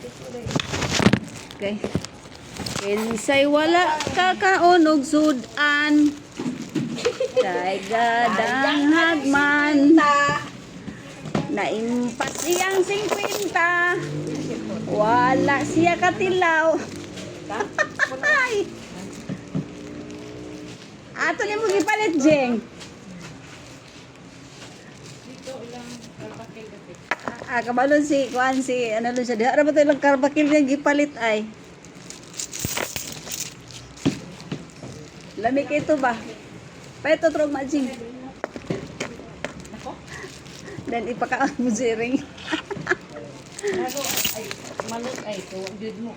Okay. Kinsay wala kakaonog sudan. Kay gadang hagman. Naimpas siyang 50. Wala siya katilaw. Ay. Ato ni mo gipalit, Jeng. Ah, kabalon si kuan si ano lang siya. Di ara ba tayo lang karbakil niya gipalit ay. Lami kay ito ba? Paito trog majing. Dan ipakaon mo si ring. Ano, ay, malot ay, tuwag jud mo.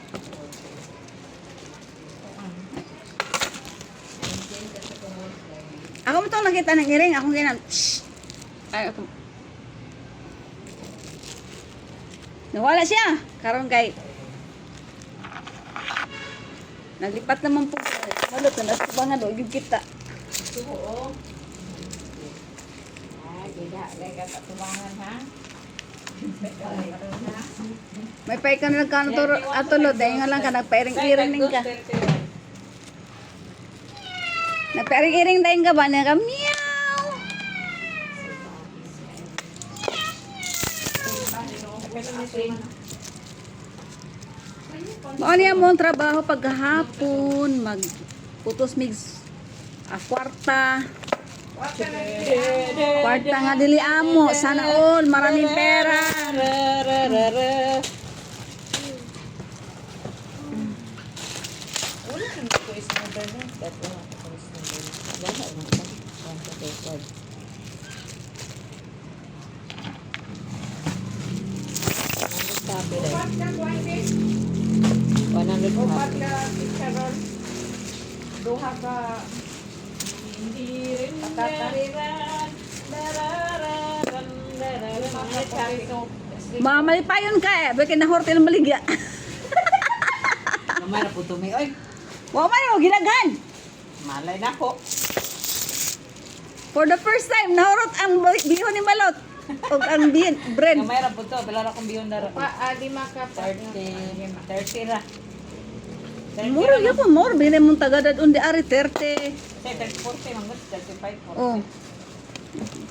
Ako mo itong nakita ng iring. Ako. Shh! Ay, ako. Nawala siya. Karon kay Naglipat naman po. Malot na nasa bangan o kita. Oo. Ah, gida, lega ka tumangan ha. May pay ka na nagkano to atulod. Dahil nga lang ka nagpairing-iring ka. Nagpairing-iring dahil ka ba? Naka Niya mo ang trabaho paghapon, mag putos mig ah, kwarta. Kwarta nga dili amo, sana all, maraming pera. Mamali pa yun ka eh, bakit na hotel maligya. Namay na po tumi. Oy, Wa man mo ginaghan. malay na po. For the first time, nahurot ang bihon ni Malot. O ang bihin, bread. Namay na po to. Bilara kong biyon na pa adi maka 30. 30 ra. 30 Muro ra. ya po, muro. Binay mong tagadad undi ari 30. Say, 30, 40. Manggot, 35, 40. Oh.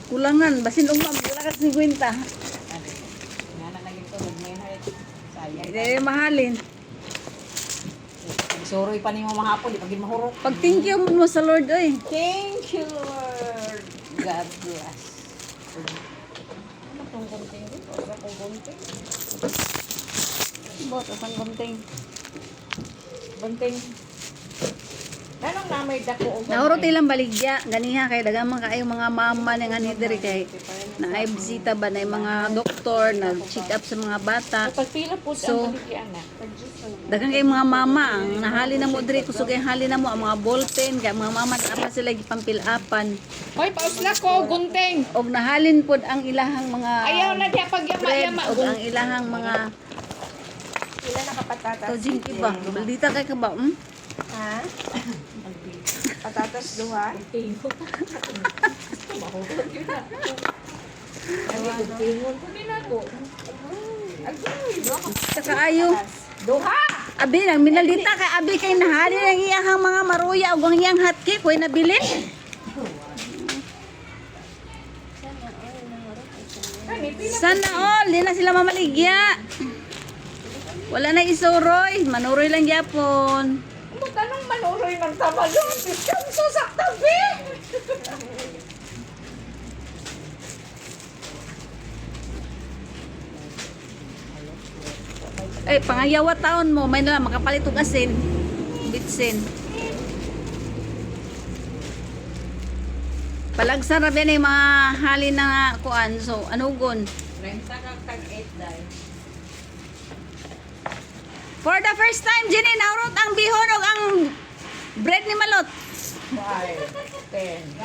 Kulangan, basin umam, wala ka 50. Ano? Nga na naging to. Nagmain height. Eh, mahalin. Suroy pa ni mo mahapon. Di pagin mahurok. Pag thank you mo sa Lord, oy. Thank you, Lord. God bless. Ano tong konting dito? Wala kong konting. Bot, asang gunting. Konting. Anong namay dako og Nahurot ilang baligya. Ganiha kay dagang mga kayo mga mama nga ni diri kay na ay bisita ba na yung mga doktor na check up sa mga bata. Pagpila po So, ang baligyan na. Daghang kay mga mama ang nahali na mo diri kusog kay hali na mo ang mga ballpen kay mga mama na sila gipampilapan Hoy, pausla ko, gunting. og nahalin pod ang ilahang mga Ayaw na diya pag bread yama-yama. og ang ilahang mga Pila na kapatatas. to jinky ba baldita kay ka ba hmm? Ha? Patatas duha. Sa kaayo Duha! abi nang minaldita kay abi kay nahali ang iyahang mga maruya ug ang iyang hotcake way nabilin sana all di na sila mamaligya wala na isuroy manuroy lang gyapon mo tanong manuroy ng tabalon. Ikaw susak tabi! Eh, pangayawa taon mo, may na makapalit og asin. Bitsin. Palagsa ra ni mga halin na kuan. So, anugon. Renta ka tag 8 dai. For the first time, Jenny, naurot ang bihon og ang bread ni Malot. 5, 10, 10,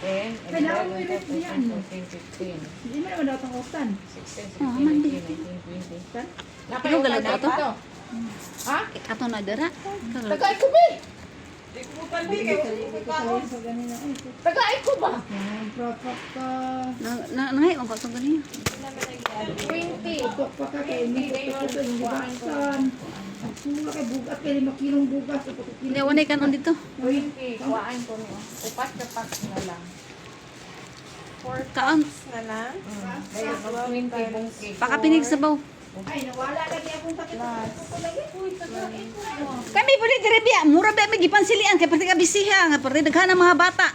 11, 12, 13, 14, 15, Hindi mo naman daw pangutan. 16, Oh, 17, man, 18, 19, 20. Ano galag na to? Ha? Ato na dira. Tagay ko, be! Tagay ko ba? Na, na, nangay, ang patong ganiya. 20. Hindi, wanay kanon dito. 20. Kuhaan ko niyo. Upat na pack na lang. Kaon, Na lang. Kaya 20 bungki. pakapinig sa baw. Kami pwede dire biya, mura ba may gipansilian kay pati ka bisiha nga pati daghan ang mga bata.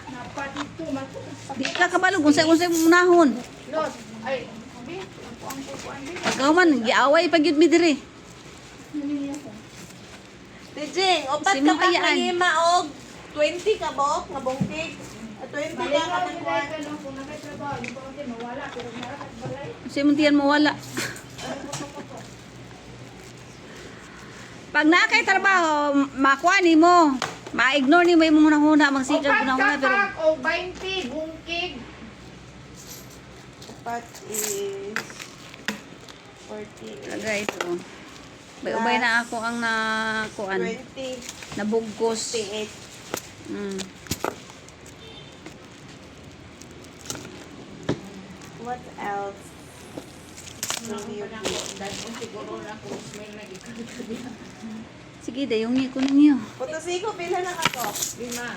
Di ka kabalo kung sa unsay munahon. Lot. Ay. Bi. Kuhaan ko kuhaan bi. Man giaway pag yun mi dire. Tijing, opat Si ka pa Ayaan. lima og 20 ka bok nga bungkig. Ah, 20 ka ka ng kuwan. Sa muntian mo wala. Pag na kay trabaho, makuha ni mo. Ma-ignore ni mo yung muna huna, magsikag Upat muna ka huna pero o 20 bungkig. Opat is 40. Talaga ito. Bay-ubay na ako ang nakuan, 20. nabugkos. 58. Mm. What else? Sige, dayong ko ninyo. Potosiko, pila na ako. Lima.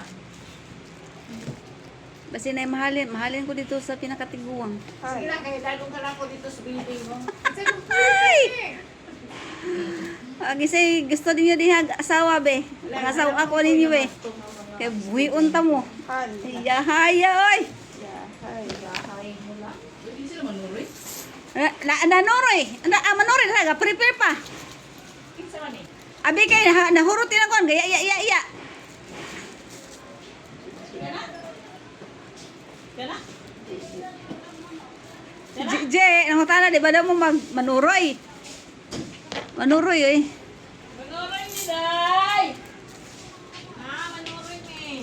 Basi na mahalin, mahalin ko dito sa pinakatiguang. Sige lang, kaya dalong ka lang ko dito sa building mo. Ay! Ang isa'y gusto ninyo din asawa be. Ang asawa ako ninyo be. Kaya buhi unta mo. Yahaya oy! Na, na, nanoroy. Na, ah, manoroy na prepare pa. Abi kay na, nahurot din ako. Gaya, iya, iya, iya. Je, je, nangutana, di ba daw mo mag, manuroy? Manuroy, eh. Manuroy ni Day! Ah, manuroy ni.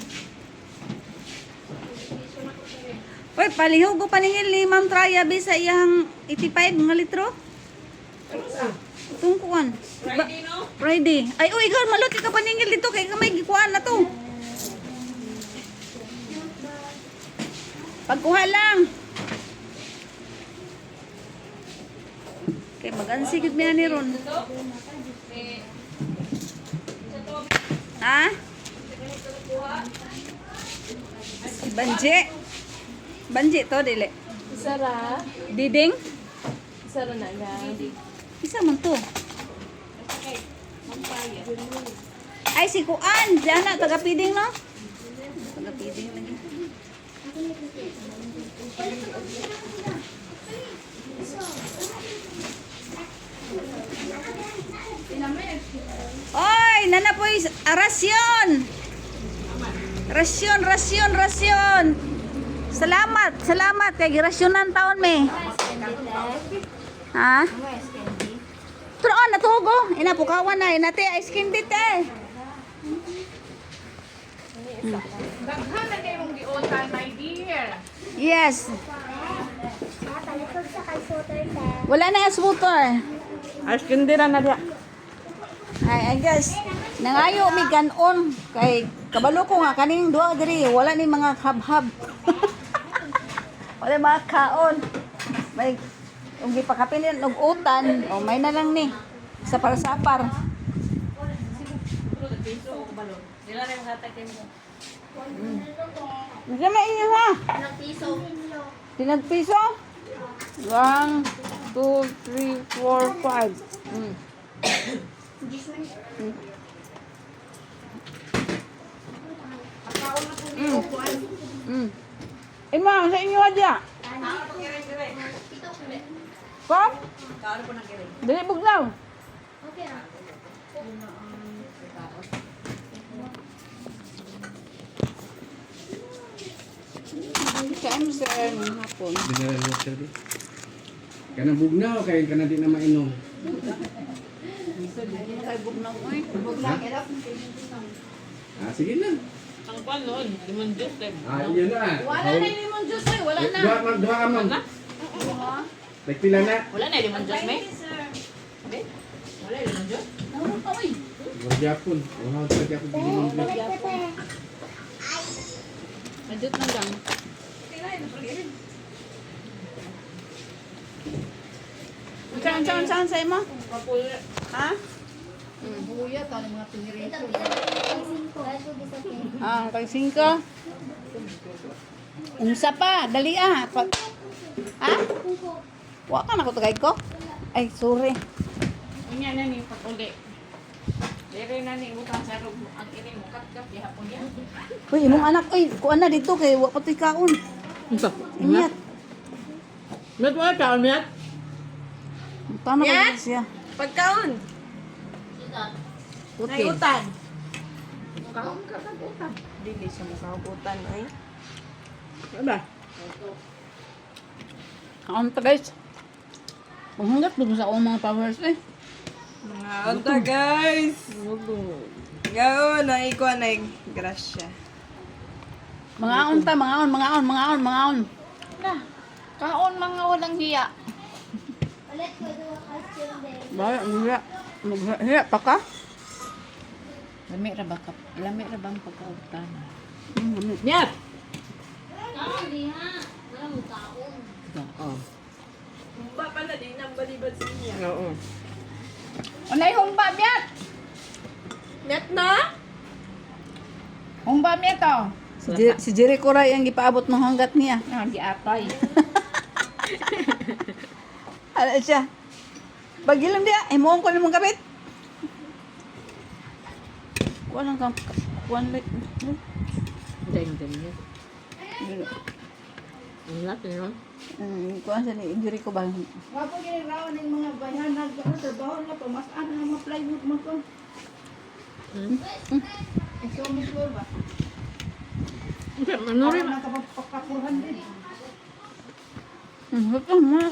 Uy, palihog ko paningin li Ma'am Traya bi sa iyang 85 nga litro. Itong kuan. Ba- Friday, no? Friday. Ay, uy, ikaw, malot ka paningil dito kay kamay gikuan na to. Pagkuha lang. Kay magansi gud niya ni Ron. Ha? Si Banje. Banje to dili. Sara. Diding. Sara na lang. Isa man to. Ay, si Kuan. Diyan na, taga-piding, no? Taga-piding lagi. Oy, nana po rasyon. Rasyon, rasyon, rasyon. Salamat, salamat kay girasyonan taon me. Ha? Turon na tugo. Ina pukawan na inate ice cream dite. Daghan na kayo mong giutan, my dear. Yes. Wala na as motor. Ice cream dira na dia. Ay, I guess nangayo mi kanon kay kabalo ko nga kaning duha diri wala ni mga habhab. wala mga kaon. May kung gipakapinin og utan o may na lang ni sa parasapar. Mm. Diyan na inyo ha. Pinagpiso? One, two, three, four, five. Mm. Mm. Mm. Ima, sa inyo adya. Ko? Dili buglaw. Kain sa ng hapon. Dinala mo siya di. Kana bugnaw kay kana di na mainom. Ay, bugnaw mo eh. Ah sige na. Ang panon, limon juice eh. Ah yun na. Wala na yung lemon juice eh. Wala na. Dua man dua ka man. Like pila na. Wala na limon juice, may? Wala limon juice? Naurot ka, uy. Mura Japon. Wala ko pati ako bigyan ng bless. Adjut na lang. Saan, saan, saan sa'yo mo? Ha? Ah, pag singko. Unsa pa, dali ah. Pag, ha? Wa ka na ko tagay ko? Ay, sorry. Unya na ni pag-uli. Dire na ni utang sa ang ini mo kat-kat ihapon yan. Uy, imong anak, uy, kuan na dito kay wa pati kaon. Inyat. Met mo ka, met? Paano ba Yan? siya? Pagkaon. Puti. Nayutan. Kaon ka kagutan. Dili sa makagutan ay. Ano? Kaon ta guys. Panghangat dun sa akong mga powers eh. Mga unta guys. Gao na iko na grasya. Mga aon ta, mga aon, mga aon, mga aon, mga aon. Na. Kaon mga walang hiya. Bayo, hiya. Maghiya pa ka? Lami ra ba ka? Lami ra bang pagkautan? Mm, Met! Oo. Ba pa na din ang balibad sa niya. Oo. Unay humba miat. Miat na? Humba miat oh. Si, Jer- si Jericho Ray ang gipaabot ng hanggat niya. Ah, di atay. Ano siya? Bagilan dia, imuong ko namang kapit. Kuha lang kang, kuha lang. Dahil dahil yan. Ang natin yun. Hmm, kuha siya ni Jericho ba? Wapo gini raw ning mga bayan nag ano trabaho na pa mas ano mga plywood mo ko. Hmm? Ikaw mo ba? Ano rin? Nakapagpakapuhan din. Hmm, ito, mga.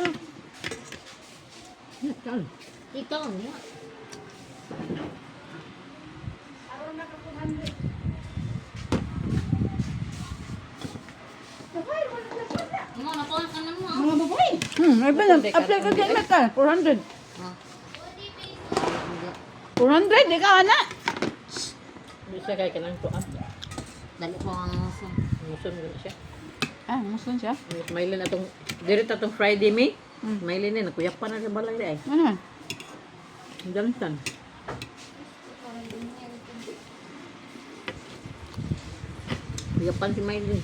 Ito. Mga baboy. Hmm, may bilang, apply ka dyan, Meta. 400. 400, di ka ana. Hindi siya kaya kanang tuan. Dali ko ang muso. Musun mo siya. Ah, muslin siya. Mailin atong, dirit atong Friday, May. Hmm. Mailin na, nakuyak pa na sa balay ay. Ano? Jantan. Kuyapan si Maylin.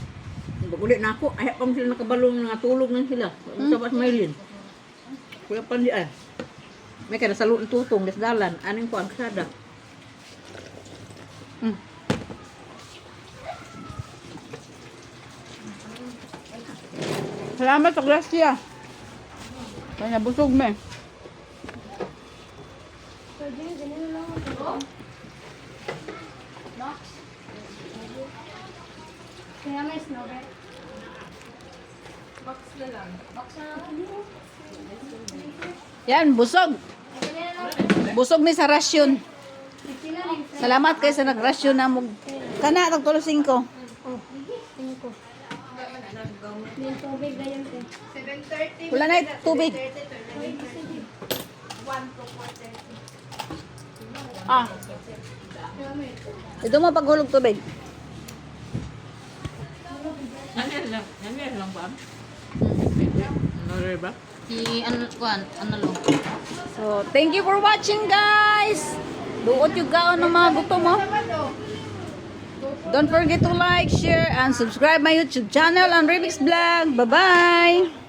Baguli na ako, ayaw pa sila nakabalong nga tulog nang sila. Ano sa pas Maylin? Kuyapan di ay. May kada sa luon tutong, des dalan. Aning ko ang kasada. Hmm. Salamat sa grasya. Kaya nabusog me. Kaya may snowbird. Yan, busog. Busog ni sa rasyon. Salamat kay sa nagrasyon na mo. Kana, tagtulo 5. May tubig na yun. eh. Wala na tubig. Ah. Ito mo paghulog tubig. Ano lang? Ano lang ba? Ano ba? Si, ano, kuan, ano? So, thank you for watching, guys. Duot yung gaon ng mga gusto mo. Don't forget to like, share, and subscribe my YouTube channel and Remix Vlog. Bye-bye!